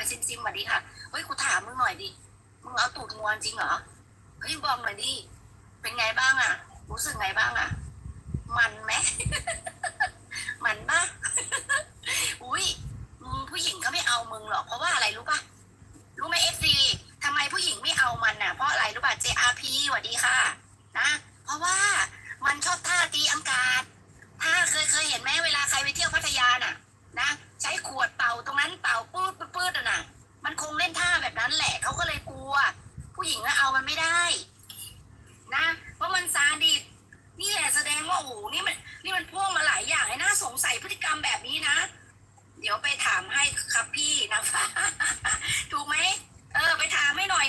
ไปซิมซิมสวัสดีค่ะเฮ้ยกูถามมึงหน่อยดิมึงเอาตูดงวนจริงเหรอเฮ้ยบอกหน่อยดิเป็นไงบ้างอะรู้สึกไงบ้างอะมันไหมมันปะอุ้ยมึงผู้หญิงเขาไม่เอามึงหรอกเพราะว่าอะไรรู้ปะรู้ไหมเอฟซีทำไมผู้หญิงไม่เอามันน่ะ เพราะอะไรรู้ป่ะ JRP สวัสดีค่ะ นะ เพราะว่ามันชอบท่าตีอากาศ ถ้าเคยเคยเห็นไหมเวลาใครไปเที่ยวพัทยาน่ะ นะ ใช้ขวดเป่าตรงนั้นเป่าปื๊ดืดปื๊ดอะน่ะมันคงเล่นท่าแบบนั้นแหละเขาก็เลยกลัว ผู้หญิงอะเอามันไม่ได้ นะ เพราะมันซาดิสนี่แหละแสดงว่าโอ้โหนี่มัน นี่มันพ่วงมาหลายอย่างไอ้น่าสงสัยพฤติกรรมแบบนี้นะ เดี๋ยวไปถามให้ครับพี่นะคะถูกไหมเออ ไปถามให้หน่อย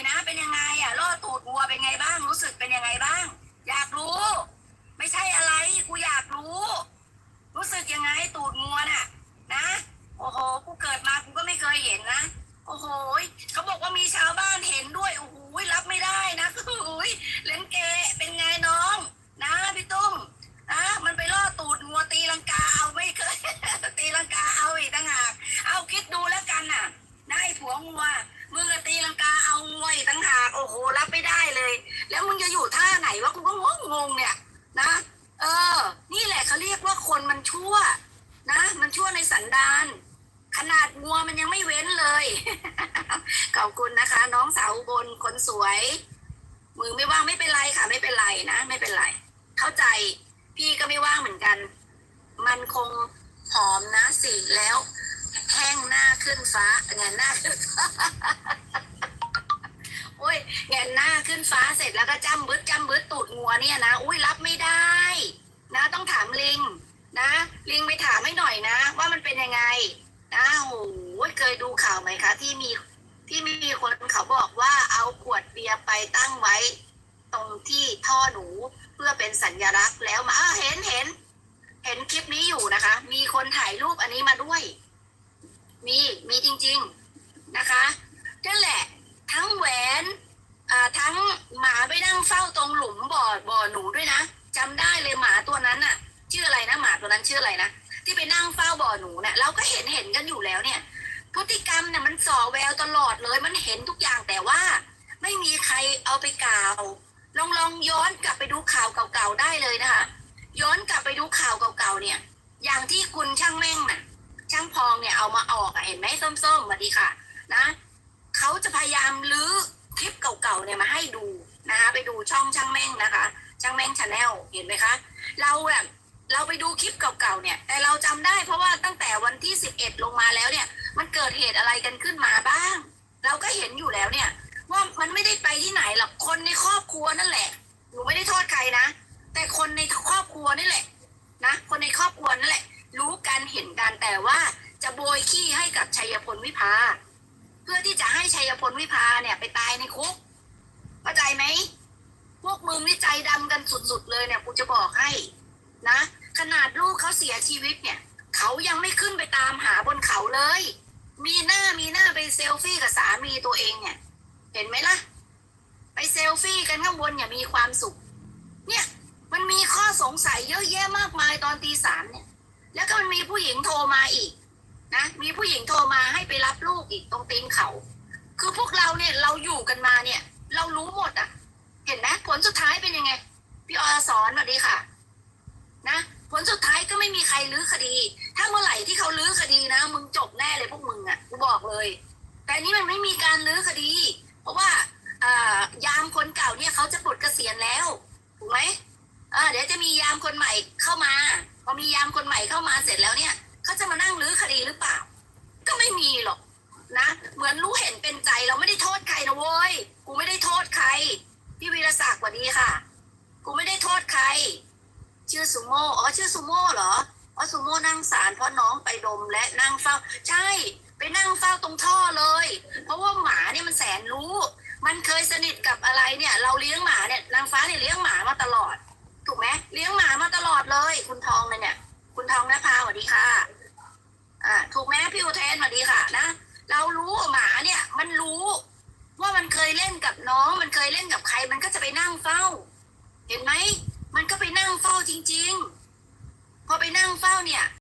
ชั่ว นะ มันชั่วในสันดานขนาดงัวมันยังไม่เว้นเลย ขอบคุณนะคะ น้องสาวบนคนสวย มือไม่ว่างไม่เป็นไรค่ะ ไม่เป็นไรนะ ไม่เป็นไร เข้าใจพี่ก็ไม่ว่างเหมือนกัน มันคงหอมนะสิแล้วแห้งหน้าขึ้นฟ้าเงนหน้าขึ้นฟ้าโอ้ยเงนหน้าขึ้นฟ้าเสร็จแล้วก็จ้ำบึดจ้ำบึดตูดงัวเนี่ยนะ อุ้ยรับไม่ได้ นะต้องถามลิง ยังไงนะโอ้โหเคยดูข่าวไหมคะ ที่มีที่มีคนเขาบอกว่าเอาขวดเบียร์ไปตั้งไว้ ตรงที่ท่อหนูเพื่อเป็นสัญลักษณ์แล้วมาอ้าวเห็นเห็น เห็นคลิปนี้อยู่นะคะ มีคนถ่ายรูปอันนี้มาด้วย มีมีจริง ๆนะคะนั่นแหละ ทั้งแหวนอ่าทั้งหมาไปนั่งเฝ้าตรงหลุมบ่อบ่อหนูด้วยนะจำได้เลยหมาตัวนั้นน่ะ ชื่ออะไรนะหมาตัวนั้นชื่ออะไรนะ ไปนั่งเฝ้าบ่อหนูเนี่ยเราก็เห็นเห็นกันอยู่แล้วเนี่ย พฤติกรรมเนี่ยมันส่อแววตลอดเลย มันเห็นทุกอย่างแต่ว่า ไม่มีใครเอาไปกล่าว ลองลองย้อนกลับไปดูข่าวเก่าๆได้เลยนะคะ ย้อนกลับไปดูข่าวเก่าๆเนี่ย อย่างที่คุณช่างแม่งน่ะ ช่างพองเนี่ยเอามาออกอะเห็นไหมส้มๆสวัสดีค่ะ นะเขาจะพยายามลื้อคลิปเก่าๆเนี่ยมาให้ดูนะคะไปดูช่องช่างแม่งนะคะ ช่างแม่งชาแนลเห็นไหมคะ เราแบบ เราไปดูคลิปเก่าๆเนี่ย แต่เราจำได้เพราะว่าตั้งแต่วันที่สิบเอ็ดลงมาแล้วเนี่ย มันเกิดเหตุอะไรกันขึ้นมาบ้าง เราก็เห็นอยู่แล้วเนี่ย ว่ามันไม่ได้ไปที่ไหนหรอกคนในครอบครัวนั่นแหละหนูไม่ได้โทษใครนะ แต่คนในครอบครัวนี่แหละนะคนในครอบครัวนั่นแหละ รู้กันเห็นกันแต่ว่าจะโบยขี้ให้กับชัยพลวิภาเพื่อที่จะให้ชัยพลวิภาเนี่ยไปตายในคุกเข้าใจไหมพวกมึงนี่ใจดำกันสุดๆเลยเนี่ยกูจะบอกให้นะ ขนาดลูกเขาเสียชีวิตเนี่ย เขายังไม่ขึ้นไปตามหาบนเขาเลย มีหน้ามีหน้าไปเซลฟี่กับสามีตัวเองเนี่ย เห็นไหมล่ะ ไปเซลฟี่กันข้างบนอย่ามีความสุข เนี่ยมันมีข้อสงสัยเยอะแยะมากมายตอนตีสามเนี่ย แล้วก็มันมีผู้หญิงโทรมาอีกนะมีผู้หญิงโทรมาให้ไปรับลูกอีกตรงตีนเขา คือพวกเราเนี่ยเราอยู่กันมาเนี่ย เรารู้หมดอะ เห็นไหมผลสุดท้ายเป็นยังไง พี่อสอนสวัสดีค่ะ ใครลื้อคดี ถ้าเมื่อไหร่ที่เขาลื้อคดีนะ มึงจบแน่เลยพวกมึงอะกูบอกเลย แต่นี้มันไม่มีการลื้อคดี เพราะว่าอ่ายามคนเก่าเนี่ยเขาจะปลดเกษียณแล้วถูกไหมอ่าเดี๋ยวจะมียามคนใหม่เข้ามาพอมียามคนใหม่เข้ามาเสร็จแล้วเนี่ยเขาจะมานั่งลื้อคดีหรือเปล่า ก็ไม่มีหรอกนะ เหมือนรู้เห็นเป็นใจเราไม่ได้โทษใครนะเว้ยกูไม่ได้โทษใครพี่วีรศักดิ์วัสดีค่ะ กูไม่ได้โทษใคร ชื่อซูโม่อ๋อชื่อซูโม่เหรอ อ๋อซูโม่นั่งสารเพราะน้องไปดมและนั่งเฝ้า ใช่ไปนั่งเฝ้าตรงท่อเลย เพราะว่าหมาเนี่ยมันแสนรู้ มันเคยสนิทกับอะไรเนี่ย เราเลี้ยงหมาเนี่ยนางฟ้าเนี่ยเลี้ยงหมามาตลอด ถูกไหมเลี้ยงหมามาตลอดเลย คุณทองเนี่ย คุณทองนภาสวัสดีค่ะ อ่า ถูกไหมพี่อุเทนสวัสดีค่ะนะเรารู้หมาเนี่ย มันรู้ว่ามันเคยเล่นกับน้อง มันเคยเล่นกับใคร มันก็จะไปนั่งเฝ้า เห็นไหมมันก็ไปนั่งเฝ้าจริง ๆ พอไปนั่งเฝ้าเนี่ย